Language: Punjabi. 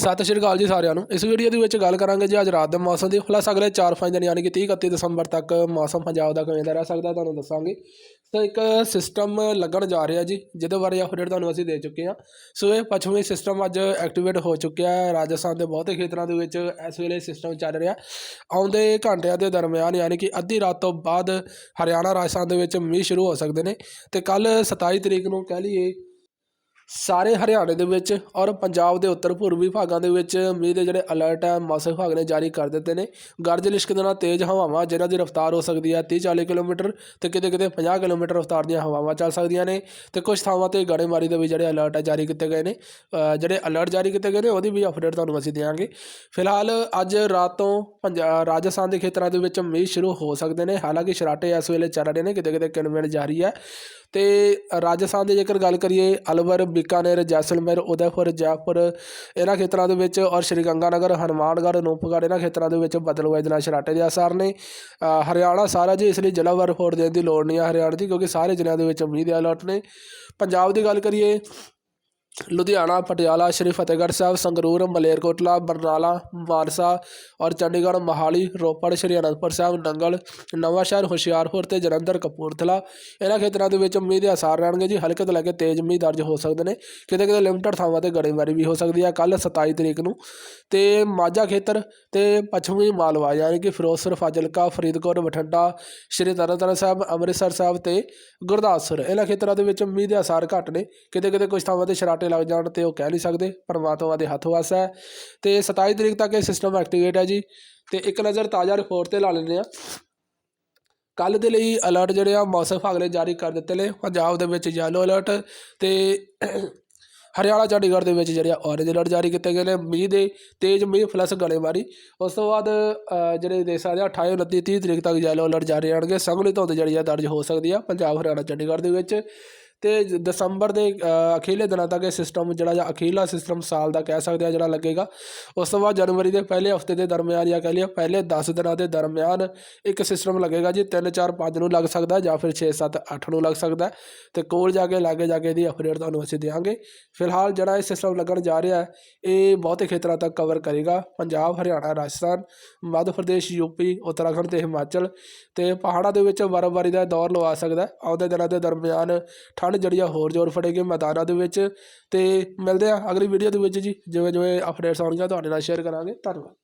ਸਤਿ ਸ਼੍ਰੀ ਅਕਾਲ ਜੀ ਸਾਰਿਆਂ ਨੂੰ। ਇਸ ਵੀਡੀਓ ਦੇ ਵਿੱਚ ਗੱਲ ਕਰਾਂਗੇ ਜੀ ਅੱਜ ਰਾਤ ਦੇ ਮੌਸਮ ਦੀ। ਪਲੱਸ ਅਗਲੇ 4-5 ਦਿਨ ਯਾਨੀ ਕਿ 30 31 ਦਸੰਬਰ ਤੱਕ ਮੌਸਮ ਪੰਜਾਬ ਦਾ ਕਿਵੇਂ ਦਾ ਰਹਿ ਸਕਦਾ ਤੁਹਾਨੂੰ ਦੱਸਾਂਗੇ। ਤਾਂ ਇੱਕ ਸਿਸਟਮ ਲੱਗਣ ਜਾ ਰਿਹਾ ਜੀ, ਜਿਹਦੇ ਬਾਰੇ ਅਪਡੇਟ ਤੁਹਾਨੂੰ ਅਸੀਂ ਦੇ ਚੁੱਕੇ ਹਾਂ। ਸੋ ਇਹ ਪੱਛਮੀ ਸਿਸਟਮ ਅੱਜ ਐਕਟੀਵੇਟ ਹੋ ਚੁੱਕਿਆ ਹੈ। ਰਾਜਸਥਾਨ ਦੇ ਬਹੁਤੇ ਖੇਤਰਾਂ ਦੇ ਵਿੱਚ ਇਸ ਵੇਲੇ ਸਿਸਟਮ ਚੱਲ ਰਿਹਾ। ਆਉਂਦੇ ਘੰਟਿਆਂ ਦੇ ਦਰਮਿਆਨ ਯਾਨੀ ਕਿ ਅੱਧੀ ਰਾਤ ਤੋਂ ਬਾਅਦ ਹਰਿਆਣਾ, ਰਾਜਸਥਾਨ ਦੇ ਵਿੱਚ ਮੀਂਹ ਸ਼ੁਰੂ ਹੋ ਸਕਦੇ ਨੇ। ਤੇ ਕੱਲ 27 ਤਰੀਕ ਨੂੰ ਕਹਿ ਲਈਏ ਸਾਰੇ ਹਰਿਆਣੇ ਦੇ ਵਿੱਚ ਔਰ ਪੰਜਾਬ ਦੇ ਉੱਤਰ ਪੂਰਬੀ ਭਾਗਾਂ ਦੇ ਵਿੱਚ ਮੀਂਹ ਦੇ ਜਿਹੜੇ ਅਲਰਟ ਹੈ ਮੌਸਮ ਵਿਭਾਗ ਨੇ ਜਾਰੀ ਕਰ ਦਿੱਤੇ ਨੇ। ਗਰਜ ਲਿਸ਼ਕ ਦੇ ਨਾਲ ਤੇਜ਼ ਹਵਾਵਾਂ ਜਿਨ੍ਹਾਂ ਦੀ ਰਫ਼ਤਾਰ ਹੋ ਸਕਦੀ ਹੈ 30 40 ਕਿਲੋਮੀਟਰ ਤੇ ਕਿਤੇ ਕਿਤੇ 50 ਕਿਲੋਮੀਟਰ ਰਫ਼ਤਾਰ ਦੀਆਂ ਹਵਾਵਾਂ ਚੱਲ ਸਕਦੀਆਂ ਨੇ ਤੇ ਕੁਝ ਥਾਵਾਂ ਤੇ ਗੜੇਮਾਰੀ ਦੇ ਵੀ ਜਿਹੜੇ ਅਲਰਟ ਹੈ ਜਾਰੀ ਕੀਤੇ ਗਏ ਨੇ। ਜਿਹੜੇ ਅਲਰਟ ਜਾਰੀ ਕੀਤੇ ਗਏ ਨੇ, ਉਹਦੀ ਵੀ ਅਪਡੇਟ ਤੁਹਾਨੂੰ ਅਸੀਂ ਦੇਵਾਂਗੇ ਫਿਲਹਾਲ ਅੱਜ ਰਾਤ ਤੋਂ ਪੰਜਾਬ ਰਾਜਸਥਾਨ ਦੇ ਖੇਤਰਾਂ ਦੇ ਵਿੱਚ ਮੀਂਹ ਸ਼ੁਰੂ ਹੋ ਸਕਦੇ ਨੇ। ਹਾਲਾਂਕਿ ਸ਼ਰਾਟੇ ਇਸ ਵੇਲੇ ਚੱਲ ਰਹੇ ਨੇ, ਕਿਤੇ ਕਿਤੇ ਕਿਣਮਿਣ ਜਾਰੀ ਹੈ ਤੇ ਰਾਜਸਥਾਨ ਦੀ ਜੇਕਰ ਗੱਲ ਕਰੀਏ, ਅਲਵਰ ਬੀਕਾਨੇਰ, ਜੈਸਲਮੇਰ, ਉਦੈਪੁਰ, ਜੈਪੁਰ, ਇਹਨਾਂ ਖੇਤਰਾਂ ਦੇ ਵਿੱਚ ਔਰ ਸ਼੍ਰੀ ਗੰਗਾਨਗਰ, ਹਨੂੰਮਾਨਗੜ੍ਹ ਅਨੂਪਗੜ੍ਹ ਇਹਨਾਂ ਖੇਤਰਾਂ ਦੇ ਵਿੱਚ ਬਦਲਵਾਈ ਦੇ ਨਾਲ ਸ਼ਰਾਟੇ ਦੇ ਅਸਰ ਨੇ। ਹਰਿਆਣਾ ਸਾਰਾ ਜੀ ਇਸ ਲਈ ਜ਼ਿਲ੍ਹਾ ਰਿਪੋਰਟ ਦੇਣ ਦੀ ਲੋੜ ਨਹੀਂ ਹੈ ਹਰਿਆਣਾ ਦੀ, ਕਿਉਂਕਿ ਸਾਰੇ ਜ਼ਿਲ੍ਹਿਆਂ ਦੇ ਵਿੱਚ ਮੀਂਹ ਦੇ ਅਲਰਟ ਨੇ। ਪੰਜਾਬ ਦੀ ਗੱਲ ਕਰੀਏ ਲੁਧਿਆਣਾ, ਪਟਿਆਲਾ, ਸ਼੍ਰੀ ਫਤਿਹਗੜ੍ਹ ਸਾਹਿਬ, ਸੰਗਰੂਰ, ਮਲੇਰਕੋਟਲਾ, ਬਰਨਾਲਾ ਮਾਨਸਾ ਔਰ ਚੰਡੀਗੜ੍ਹ, ਮੋਹਾਲੀ, ਰੋਪੜ, ਸ਼੍ਰੀ ਅਨੰਦਪੁਰ ਸਾਹਿਬ, ਨੰਗਲ ਨਵਾਂਸ਼ਹਿਰ ਹੁਸ਼ਿਆਰਪੁਰ ਤੇ ਜਲੰਧਰ, ਕਪੂਰਥਲਾ। ਇਹਨਾਂ ਖੇਤਰਾਂ ਦੇ ਵਿੱਚ ਮੀਂਹ ਦੇ ਅਸਾਰ ਰਹਿਣਗੇ ਜੀ। ਹਲਕੇ ਤੋਂ ਲੈ ਕੇ ਤੇਜ਼ ਮੀਂਹ ਦਰਜ ਹੋ ਸਕਦੇ ਨੇ। ਕਿਤੇ ਕਿਤੇ ਲਿਮਟਡ ਥਾਵਾਂ ਤੇ ਗੜੇਮਾਰੀ ਵੀ ਹੋ ਸਕਦੀ ਹੈ ਕੱਲ 27 ਤਰੀਕ ਨੂੰ ਤੇ ਮਾਝਾ ਖੇਤਰ ਤੇ ਪੱਛਮੀ ਮਾਲਵਾ, ਯਾਨੀ ਕਿ ਫਿਰੋਜ਼ਪੁਰ, ਫਾਜ਼ਿਲਕਾ, ਫਰੀਦਕੋਟ, ਬਠਿੰਡਾ, ਸ਼੍ਰੀ ਤਰਨਤਾਰਨ ਸਾਹਿਬ, ਅੰਮ੍ਰਿਤਸਰ ਸਾਹਿਬ ਤੇ ਗੁਰਦਾਸਪੁਰ। ਇਹਨਾਂ ਖੇਤਰਾਂ ਦੇ ਵਿੱਚ ਮੀਂਹ ਦੇ ਅਸਾਰ ਘੱਟ ਨੇ। ਕਿਤੇ ਕਿਤੇ ਕੁਝ ਥਾਵਾਂ ਤੇ ਸ਼ਰਾਟੇ ਲੱਗ ਜਾਣ ਤੇ ਉਹ ਕਹਿ ਨਹੀਂ ਸਕਦੇ ਪਰਮਾਤਮਾ ਦੇ ਹੱਥ ਵੱਸ ਹੈ। ਤੇ 27 ਤਰੀਕ ਤੱਕ ਇਹ ਸਿਸਟਮ ਐਕਟੀਵੇਟ ਹੈ ਜੀ। ਤੇ ਇੱਕ ਨਜ਼ਰ ਤਾਜ਼ਾ ਰਿਪੋਰਟ ਤੇ ਲਾ ਲੈਂਦੇ ਆ ਕੱਲ ਦੇ ਲਈ ਅਲਰਟ ਜਿਹੜੇ ਆ ਮੌਸਮ ਵਿਭਾਗ ਨੇ ਜਾਰੀ ਕਰ ਦਿੱਤੇ ਨੇ। ਪੰਜਾਬ ਦੇ ਵਿੱਚ ਯੈਲੋ ਅਲਰਟ ਤੇ ਹਰਿਆਣਾ ਚੰਡੀਗੜ੍ਹ ਦੇ ਵਿੱਚ ਜਿਹੜੇ ਔਰੇਂਜ ਅਲਰਟ ਜਾਰੀ ਕੀਤੇ ਗਏ ਨੇ। ਮੀਂਹ ਦੇ ਤੇਜ਼ ਮੀਂਹ ਪਲੱਸ ਗੜੇਮਾਰੀ। ਉਸ ਤੋਂ ਬਾਅਦ ਅ, ਜਿਹੜੇ ਦੇਸ਼ ਆ 28 29 30 ਤਰੀਕ ਤੱਕ ਯੈਲੋ ਅਲਰਟ ਜਾਰੀ ਰਹਿਣਗੇ। ਸੰਘਣੀ ਧੁੰਦ ਜਿਹੜੀ ਆ ਦਰਜ ਹੋ ਸਕਦੀ ਆ। ਪੰਜਾਬ ਹਰਿਆਣਾ ਚੰਡੀਗੜ੍ਹ ਦੇ ਵਿੱਚ। ਤੇ ਦਸੰਬਰ ਦੇ ਅਖੀਲੇ ਦਿਨਾਂ ਤੱਕ ਇਹ ਸਿਸਟਮ ਜਿਹੜਾ ਜਾਂ ਅਖੀਰਲਾ ਸਿਸਟਮ ਸਾਲ ਦਾ ਕਹਿ ਸਕਦੇ ਆ ਜਿਹੜਾ ਲੱਗੇਗਾ। ਉਸ ਤੋਂ ਬਾਅਦ ਜਨਵਰੀ ਦੇ ਪਹਿਲੇ ਹਫ਼ਤੇ ਦੇ ਦਰਮਿਆਨ ਜਾਂ ਕਹਿ ਲਈਏ ਪਹਿਲੇ 10 ਦਿਨਾਂ ਦੇ ਦਰਮਿਆਨ ਇੱਕ ਸਿਸਟਮ ਲੱਗੇਗਾ ਜੀ। 3 4 5 ਨੂੰ ਲੱਗ ਸਕਦਾ ਜਾਂ ਫਿਰ 6 7 8 ਨੂੰ ਲੱਗ ਸਕਦਾ। ਤੇ ਕੋਲ ਜਾ ਕੇ, ਲਾਗੇ ਜਾ ਕੇ ਇਹਦੀ ਅਪਡੇਟ ਤੁਹਾਨੂੰ ਅਸੀਂ ਦੇਵਾਂਗੇ ਫਿਲਹਾਲ ਜਿਹੜਾ ਇਹ ਸਿਸਟਮ ਲੱਗਣ ਜਾ ਰਿਹਾ ਹੈ, ਇਹ ਬਹੁਤੇ ਖੇਤਰਾਂ ਤੱਕ ਕਵਰ ਕਰੇਗਾ। ਪੰਜਾਬ, ਹਰਿਆਣਾ, ਰਾਜਸਥਾਨ, ਮੱਧ ਪ੍ਰਦੇਸ਼ ਯੂਪੀ ਉੱਤਰਾਖੰਡ ਤੇ ਹਿਮਾਚਲ। ਤੇ ਪਹਾੜਾਂ ਦੇ ਵਿੱਚ ਬਰਫ਼ਬਾਰੀ ਦਾ ਦੌਰ ਲਵਾ ਸਕਦਾ ਆਉਂਦੇ ਦਿਨਾਂ ਦੇ ਦਰਮਿਆਨ ਠੰਡ ਜਿਹੜੀ ਆ ਹੋਰ ਜ਼ੋਰ ਫੜੇਗੀ ਮੈਦਾਨਾਂ ਦੇ ਵਿੱਚ। ਤੇ ਮਿਲਦੇ ਆ ਅਗਲੀ ਵੀਡੀਓ ਦੇ ਵਿੱਚ ਜੀ। ਜਿਵੇਂ ਜਿਵੇਂ ਅਪਡੇਟਸ ਆਉਣਗੀਆਂ, ਤੁਹਾਡੇ ਨਾਲ ਸ਼ੇਅਰ ਕਰਾਂਗੇ। ਧੰਨਵਾਦ।